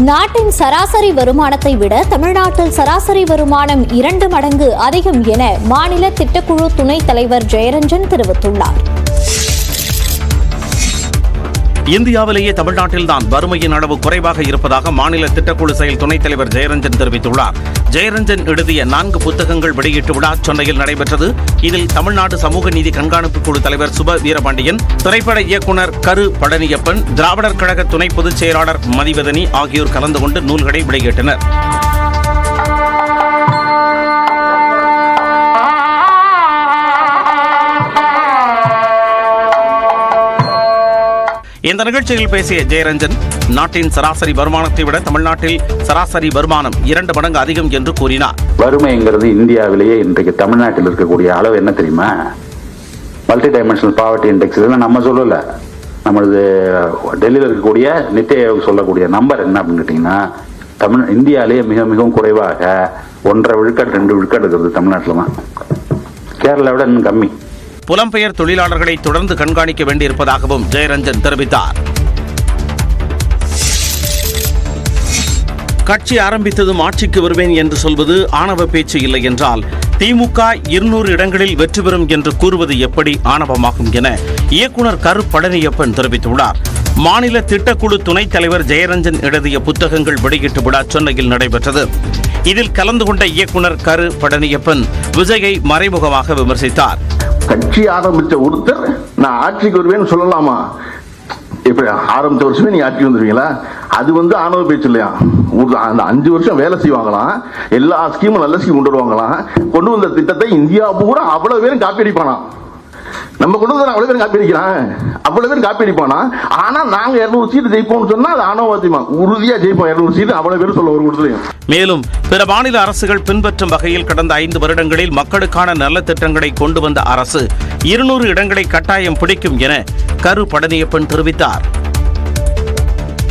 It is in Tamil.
நாட்டின் சராசரி வருமானத்தை விட தமிழ்நாட்டில் சராசரி வருமானம் இரண்டு மடங்கு அதிகம் என மாநில திட்டக்குழு துணைத் தலைவர் ஜெயரஞ்சன் தெரிவித்துள்ளார். இந்தியாவிலேயே தமிழ்நாட்டில்தான் வறுமையின் அளவு குறைவாக இருப்பதாக மாநில திட்டக்குழு செயல் துணைத் தலைவர் ஜெயரஞ்சன் தெரிவித்துள்ளார். ஜெயரஞ்சன் எழுதிய நான்கு புத்தகங்கள் வெளியீட்டு விழா சென்னையில் நடைபெற்றது. இதில் தமிழ்நாடு சமூக நீதி கண்காணிப்பு குழு தலைவர் சுப வீரபாண்டியன் திரைப்பட இயக்குனர் கரு பழனியப்பன் திராவிடர் கழக துணை பொதுச் செயலாளர் மதிவதனி ஆகியோர் கலந்து கொண்டு நூல்களை வெளியிட்டனர். இந்த நிகழ்ச்சியில் பேசிய ஜெயரஞ்சன் நாட்டின் சராசரி வருமானத்தை விட தமிழ்நாட்டில் சராசரி வருமானம் இரண்டு மடங்கு அதிகம் என்று கூறினார். வறுமைங்கிறது இந்தியாவிலேயே இன்றைக்கு தமிழ்நாட்டில் இருக்கக்கூடிய அளவு என்ன தெரியுமா? மல்டி டைமென்ஷனல் பாவர்ட்டி இண்டெக்ஸ் இதெல்லாம் நம்ம சொல்லல. நம்மளது டெல்லியில் இருக்கக்கூடிய நித்தி ஆயோக் சொல்லக்கூடிய நம்பர் என்ன அப்படின்னு கேட்டிங்கன்னா தமிழ் இந்தியாவிலேயே மிக மிகவும் குறைவாக ஒன்றரை விழுக்காடு ரெண்டு விழுக்காடு இருக்கிறது தமிழ்நாட்டில் தான் கேரளாவை விட இன்னும் கம்மி. புலம்பெயர் தொழிலாளர்களை தொடர்ந்து கண்காணிக்க வேண்டியிருப்பதாகவும் ஜெயரஞ்சன் தெரிவித்தார். கட்சி ஆரம்பித்ததும் ஆட்சிக்கு வருவேன் என்று சொல்வது ஆணவ பேச்சு இல்லை என்றால் திமுக இருநூறு இடங்களில் வெற்றி பெறும் என்று கூறுவது எப்படி ஆணவமாகும் என இயக்குனர் கரு பழனியப்பன் தெரிவித்துள்ளார். மாநில திட்டக்குழு துணைத் தலைவர் ஜெயரஞ்சன் எழுதிய புத்தகங்கள் வெளியீட்டு விழா சென்னையில் நடைபெற்றது. இதில் கலந்து கொண்ட இயக்குனர் கரு பழனியப்பன் விஜயை மறைமுகமாக விமர்சித்தார். கட்சி ஆரம்பிச்ச ஒருத்தர் நான் ஆட்சிக்கு வருவேன்னு சொல்லலாமா? இப்ப ஆரம்பிச்ச வருஷமே நீ ஆட்சிக்கு வந்துருவீங்களா? அது வந்து ஆணவ பேச்சு இல்லையா? ஒரு அந்த அஞ்சு வருஷம் வேலை செய்வாங்களாம். எல்லா ஸ்கீமும் நல்ல ஸ்கீம் கொண்டு வருவாங்களாம். கொண்டு வந்த திட்டத்தை இந்தியா பூரா அவ்வளவு பேரும் காப்பி அடிப்பானா நம்ம கொண்டு வந்து அவ்வளவு பேரும் காப்பி அடிக்கிறான் அவ்வளவு பேரும் காப்பி அடிப்பானா? ஆனா நாங்க இருநூறு சீட்டு ஜெயிப்போம்னு சொன்னா அது ஆணவத்தியமா உறுதியா ஜெயிப்போம் இருநூறு சீட்டு அவ்வளவு பேரும் சொல்ல ஒரு கொடுத்துலையும் மேலும் பிற மாநில அரசுகள் பின்பற்றும் வகையில் கடந்த ஐந்து வருடங்களில் மக்களுக்கான நல்ல திட்டங்களை கொண்டு வந்த அரசு இருநூறு இடங்களை கட்டாயம் பிடிக்கும் என கரு பழனியப்பன் தெரிவித்தார்.